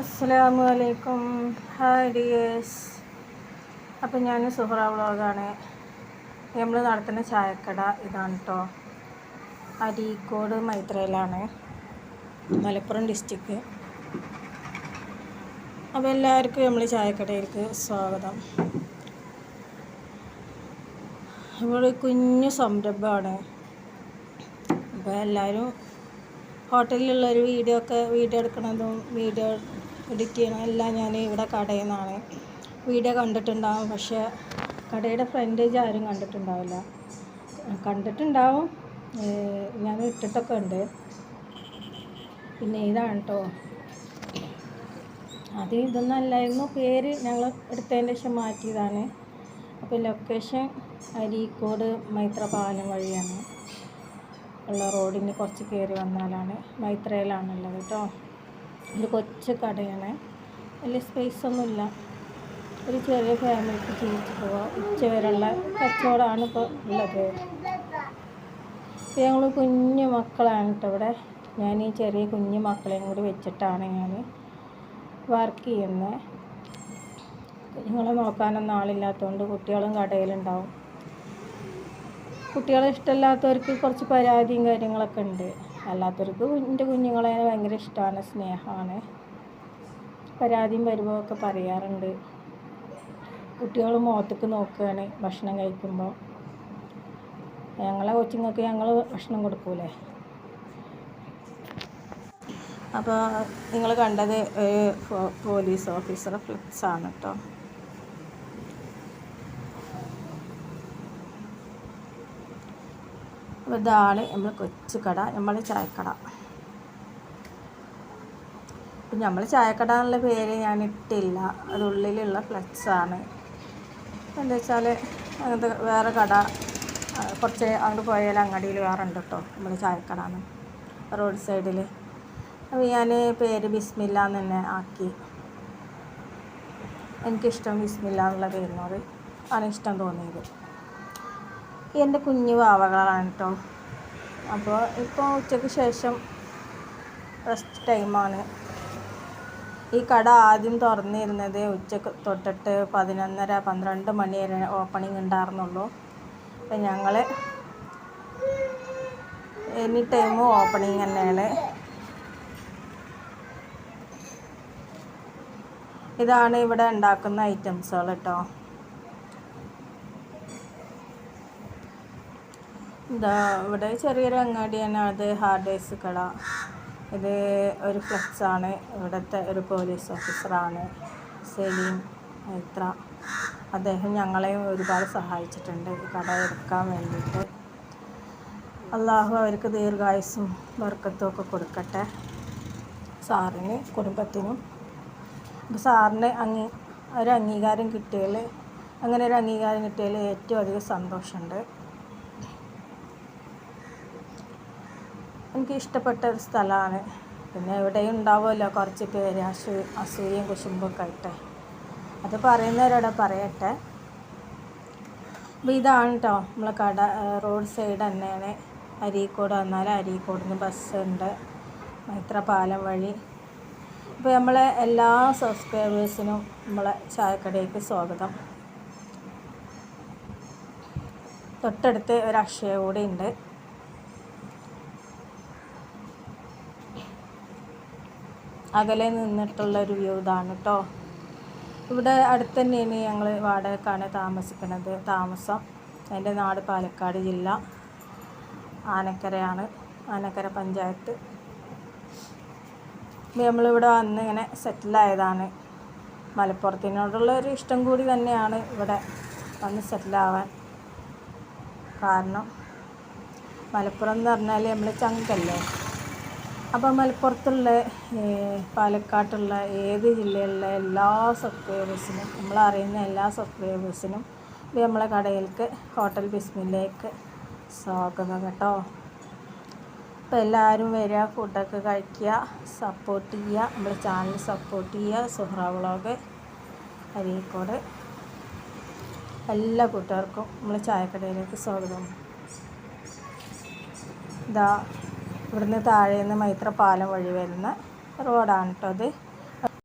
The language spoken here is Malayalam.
അസ്സലാമു അലൈക്കും ഹായ് ഡിയേഴ്സ് അപ്പം ഞാൻ സുഹറ വ്ളോഗാണ്. നമ്മൾ നടത്തുന്ന ചായക്കട ഇതാണ് കേട്ടോ അരീക്കോട് മൈത്രയിലാണ് മലപ്പുറം ഡിസ്ട്രിക്ട് അപ്പോൾ എല്ലാവർക്കും നമ്മൾ ചായക്കടയിലേക്ക് സ്വാഗതം. നമ്മൾ കുഞ്ഞു സംരംഭമാണ്. അപ്പോൾ എല്ലാവരും ഹോട്ടലിലുള്ളൊരു വീഡിയോ ഒക്കെ വീഡിയോ എടുക്കണതും വീഡിയോ എഡിറ്റ് എല്ലാം ഞാൻ ഇവിടെ കടയിൽ നിന്നാണ് വീഡിയോ കണ്ടിട്ടുണ്ടാവും. പക്ഷേ കടയുടെ ഫ്രണ്ടേജ് ആരും കണ്ടിട്ടുണ്ടാവില്ല. കണ്ടിട്ടുണ്ടാവും. ഞാൻ ഇട്ടിട്ടൊക്കെ ഉണ്ട്. പിന്നെ ഇതാണ് കേട്ടോ അത് ഇതൊന്നും അല്ലായിരുന്നു പേര് ഞങ്ങൾ എടുത്തതിന് ശേഷം മാറ്റിയതാണ്. അപ്പോൾ ലൊക്കേഷൻ അരീക്കോട് മൈത്ര പാലം വഴിയാണ് ഉള്ള റോഡിന് കുറച്ച് കയറി വന്നാലാണ് മൈത്രയിലാണുള്ളത് കേട്ടോ ഒരു കൊച്ചു കടയാണ്. വലിയ സ്പേസ് ഒന്നുമില്ല. ഒരു ചെറിയ ഫാമിലിക്ക് ജീവിച്ച് പോവാം. ഉച്ച വരെയുള്ള കച്ചവടമാണ് ഇപ്പോൾ ഉള്ളത്. ഞങ്ങൾ കുഞ്ഞു മക്കളാണ് കേട്ടോ ഇവിടെ. ഞാൻ ഈ ചെറിയ കുഞ്ഞു മക്കളെയും കൂടി വെച്ചിട്ടാണ് ഞാൻ വർക്ക് ചെയ്യുന്നത് കുഞ്ഞുങ്ങളെ നോക്കാനൊന്നും ആളില്ലാത്തതുകൊണ്ട് കുട്ടികളും കടയിലുണ്ടാവും. കുട്ടികളെ ഇഷ്ടമല്ലാത്തവർക്ക് കുറച്ച് പരാതിയും കാര്യങ്ങളൊക്കെ ഉണ്ട്. അല്ലാത്തവർക്ക് എന്റെ കുഞ്ഞുങ്ങളെ ഭയങ്കര ഇഷ്ടമാണ് സ്നേഹമാണ്. പരാതിയും പരിഭവമൊക്കെ പറയാറുണ്ട്. കുട്ടികൾ മുഖത്തേക്ക് നോക്കുകയാണ് ഭക്ഷണം കഴിക്കുമ്പോൾ. ഞങ്ങളെ കൊച്ചുങ്ങൾക്ക് ഞങ്ങൾ ഭക്ഷണം കൊടുക്കൂലേ? അപ്പോൾ നിങ്ങൾ കണ്ടത് ഒരു പോലീസ് ഓഫീസറെ ഫ്ലിപ്സാണ് കേട്ടോ. ഇതാണ് നമ്മൾ കൊച്ചു കട നമ്മൾ ചായക്കട. അപ്പം നമ്മൾ ചായക്കട എന്നുള്ള പേര് ഞാൻ ഇട്ടില്ല അത് ഉള്ളിലുള്ള ഫ്ലക്സാണ്. എന്താ വെച്ചാൽ അങ്ങനത്തെ വേറെ കട കുറച്ച് അങ്ങോട്ട് പോയാൽ അങ്ങടിയിൽ വേറെ ഉണ്ട് കേട്ടോ നമ്മൾ ചായക്കട എന്ന് റോഡ് സൈഡിൽ അപ്പോൾ ഞാൻ പേര് ബിസ്മില്ല എന്ന് തന്നെ ആക്കി. എനിക്കിഷ്ടം ബിസ്മില്ല എന്നുള്ള പേരിനോട് ആണ് ഇഷ്ടം തോന്നിയത്. എന്റെ കുഞ്ഞു വാവകളാണ് കേട്ടോ അപ്പോൾ ഇപ്പോൾ ഉച്ചയ്ക്ക് ശേഷം റെസ്റ്റ് ടൈമാണ് ഈ കട ആദ്യം തുറന്നിരുന്നത് ഉച്ചയ്ക്ക് തൊട്ടിട്ട് പതിനൊന്നര പന്ത്രണ്ട് മണി വരെ ഓപ്പണിംഗ് ഉണ്ടായിരുന്നുള്ളൂ. അപ്പം ഞങ്ങൾ എനി ടൈമും ഓപ്പണിംഗ് തന്നെയാണ്. ഇതാണ് ഇവിടെ ഉണ്ടാക്കുന്ന ഐറ്റംസുകൾ കേട്ടോ ഇതാ ഇവിടെ ചെറിയൊരു അങ്ങാടിയാണ് അത് ഹാർഡേഴ്സ് കട. ഇത് ഒരു ഫ്ലെക്സ് ആണ്. ഇവിടുത്തെ ഒരു പോലീസ് ഓഫീസറാണ് സലീം മൈത്ര അദ്ദേഹം ഞങ്ങളെയും ഒരുപാട് സഹായിച്ചിട്ടുണ്ട് കട എടുക്കാൻ വേണ്ടിയിട്ട്. അള്ളാഹു അവർക്ക് ദീർഘായുസും വർക്കത്തും ഒക്കെ കൊടുക്കട്ടെ. സാറിന് കുടുംബത്തിനും. അപ്പോൾ സാറിന് അംഗീ ഒരു അംഗീകാരം കിട്ടിയാൽ അങ്ങനെ ഒരു അംഗീകാരം കിട്ടിയാൽ ഏറ്റവും അധികം സന്തോഷമുണ്ട്. എനിക്ക് ഇഷ്ടപ്പെട്ട ഒരു സ്ഥലമാണ്. പിന്നെ എവിടെയും ഉണ്ടാവുമല്ലോ കുറച്ച് പേര് അസൂ അസൂയയും കുശുമ്പൊക്കെ ആയിട്ട്. അത് പറയുന്നവരോടെ പറയട്ടെ. അപ്പോൾ ഇതാണ് കേട്ടോ നമ്മൾ കട റോഡ് സൈഡ് തന്നെയാണ്. അരീക്കോട് വന്നാൽ അരീക്കോട് നിന്ന് ബസ്സുണ്ട് മൈത്ര പാലം വഴി. അപ്പോൾ നമ്മളെ എല്ലാ സബ്സ്ക്രൈബേഴ്സിനും നമ്മളെ ചായക്കടയ്ക്ക് സ്വാഗതം. തൊട്ടടുത്ത് ഒരു അക്ഷയ കൂടി ഉണ്ട്. അകലെ നിന്നിട്ടുള്ള ഒരു വ്യൂ ഇതാണ് കേട്ടോ ഇവിടെ അടുത്ത് തന്നെയാണ് ഞങ്ങൾ വാടകക്കാണ് താമസിക്കുന്നത് താമസം. എന്റെ നാട് പാലക്കാട് ജില്ല. ആനക്കരയാണ്. ആനക്കര പഞ്ചായത്ത്. നമ്മളിവിടെ വന്ന് ഇങ്ങനെ സെറ്റിലായതാണ് മലപ്പുറത്തിനോടുള്ള ഒരു ഇഷ്ടം കൂടി തന്നെയാണ് ഇവിടെ വന്ന് സെറ്റിലാവാൻ കാരണം. മലപ്പുറം എന്ന് പറഞ്ഞാൽ നമ്മൾ ചങ്കല്ലേ? അപ്പോൾ മലപ്പുറത്തുള്ള പാലക്കാട്ടുള്ള ഏത് ജില്ലയിലുള്ള എല്ലാ സബ്സ്ക്രൈബേഴ്സിനും നമ്മളറിയുന്ന എല്ലാ സബ്സ്ക്രൈബേഴ്സിനും നമ്മളെ കടയിലേക്ക് ഹോട്ടൽ ബിസ്മിലേക്ക് സ്വാഗതം കേട്ടോ. അപ്പോൾ എല്ലാവരും വരിക ഫുഡൊക്കെ കഴിക്കുക സപ്പോർട്ട് ചെയ്യുക നമ്മുടെ ചാനൽ സപ്പോർട്ട് ചെയ്യുക സുഹ്ര വ്ളോഗ് അരീക്കോട്. എല്ലാ കൂട്ടുകാർക്കും നമ്മൾ ചായക്കടയിലേക്ക് സ്വാഗതം. ഇതാ ഇവിടുന്ന് താഴെ നിന്ന് മൈത്ര പാലം വഴി വരുന്ന റോഡാണ് കേട്ടോ അത്.